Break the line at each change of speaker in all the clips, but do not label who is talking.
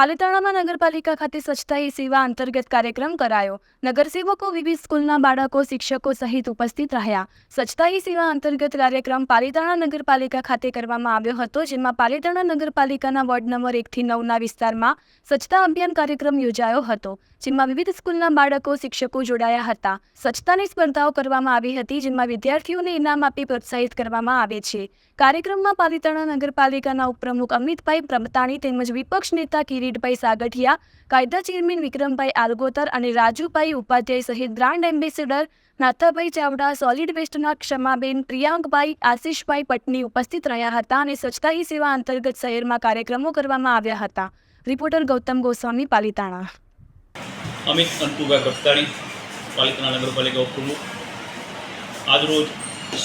પાલિતાણામાં નગરપાલિકા ખાતે સ્વચ્છતા સેવા અંતર્ગત કાર્યક્રમ કરાયો. નગરસેવકો વિવિધ સ્કૂલના બાળકો, શિક્ષકો સહિત ઉપસ્થિત રહ્યા. સ્વચ્છતા સેવા અંતર્ગત કાર્યક્રમ પાલિતાણા નગરપાલિકા ખાતે કરવામાં આવ્યો હતો, જેમાં પાલિતાણા નગરપાલિકાના વોર્ડ નંબર એકથી નવના વિસ્તારમાં સ્વચ્છતા અભિયાન કાર્યક્રમ યોજાયો હતો, જેમાં વિવિધ સ્કૂલના બાળકો, શિક્ષકો જોડાયા હતા. સ્વચ્છતાની સ્પર્ધાઓ કરવામાં આવી હતી, જેમાં વિદ્યાર્થીઓને ઇનામ આપી પ્રોત્સાહિત કરવામાં આવે છે. કાર્યક્રમમાં પાલિતાણા નગરપાલિકાના ઉપપ્રમુખ અમિતભાઈ પ્રમતાણી તેમજ વિપક્ષ નેતા કિરીટભાઈ સાગઠિયા કાયદા ચેરમેન વિક્રમભાઈ આલગોતર અને રાજુભાઈ ઉપાધ્યાય સહિત brand ambassador Nathabhai Chavda solid વેસ્ટના Kshamaben, Priyankbhai, Ashishbhai Patni ઉપસ્થિત રહ્યા હતા અને સ્વચ્છતા હી સેવા અંતર્ગત શહેરમાં કાર્યક્રમો કરવામાં આવ્યા હતા. રિપોર્ટર ગૌતમ ગોસ્વામી, પાલિતાણા.
અમિત અંતુભાઈ કપ્તાણી, પાલિતાણા નગરપાલિકા ઉપપ્રમુખ. આજરોજ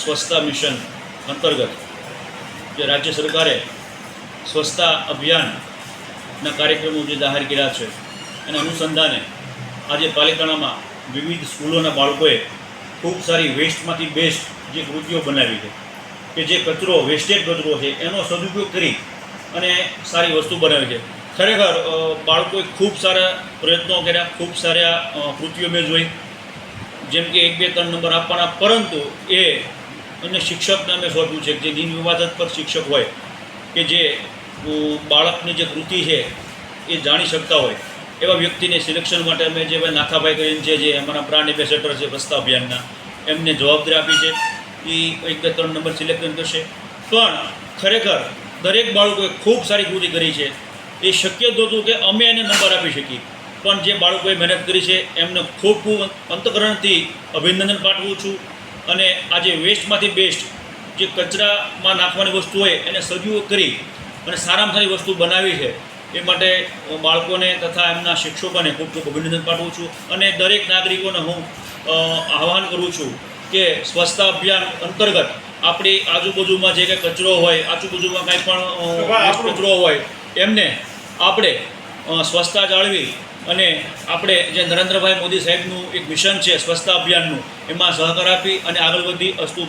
સ્વચ્છતા મિશન અંતર્ગત જે રાજ્ય સરકારે સ્વચ્છતા અભિયાનના કાર્યક્રમો જે જાહેર કર્યા છે અને અનુસંધાને આજે પાલિકાણામાં વિવિધ સ્કૂલોના બાળકોએ ખૂબ સારી વેસ્ટમાંથી બેસ્ટ જે કૃતિઓ બનાવી છે, કે જે કચરો, વેસ્ટેડ કચરો છે, એનો સદુપયોગ કરી અને સારી વસ્તુ બનાવી છે. ખરેખર બાળકોએ ખૂબ સારા પ્રયત્નો કર્યા, ખૂબ સારા કૃતિઓ મેં જોઈ. જેમ કે એક બે ત્રણ નંબર આપવાના, પરંતુ એ અને શિક્ષકને અમે સોંપ્યું છે કે જે દિન વિવાદત પર શિક્ષક હોય, કે જે બાળકની જે કૃતિ છે એ જાણી શકતા હોય, એવા વ્યક્તિને સિલેક્શન માટે અમે જે ભાઈ નાખાભાઈ કરીને છે જે અમારા બ્રાન્ડ એમ્બેસેડર છે રસ્તા અભિયાનના, એમને જવાબદારી આપી છે. એ એક બે ત્રણ નંબર સિલેક્શન કરશે. પણ ખરેખર દરેક બાળકોએ ખૂબ સારી કૃતિ કરી છે. એ શક્ય જ હતું કે અમે એને નંબર આપી શકીએ. પણ જે બાળકોએ મહેનત કરી છે, એમને ખૂબ ખૂબ અંતકરણથી અભિનંદન પાઠવું છું. અને આજે વેસ્ટમાંથી બેસ્ટ જે કચરામાં નાખવાની વસ્તુ હોય, એને સદુપયોગ કરી અને સારામાં સારી વસ્તુ બનાવી છે એ માટે બાળકોને તથા એમના શિક્ષકોને ખૂબ ખૂબ અભિનંદન પાઠવું છું અને દરેક નાગરિકોને હું આહવાન કરું છું કે સ્વચ્છતા અભિયાન અંતર્ગત આપણી આજુબાજુમાં જે કંઈ કચરો હોય આજુબાજુમાં કાંઈ પણ કચરો હોય એમને આપણે સ્વચ્છતા જાળવી અને આપણે જે નરેન્દ્રભાઈ મોદી સાહેબનું એક મિશન છે સ્વચ્છતા અભિયાનનું એમાં સહકાર આપી અને આગળ વધી અસ્તુ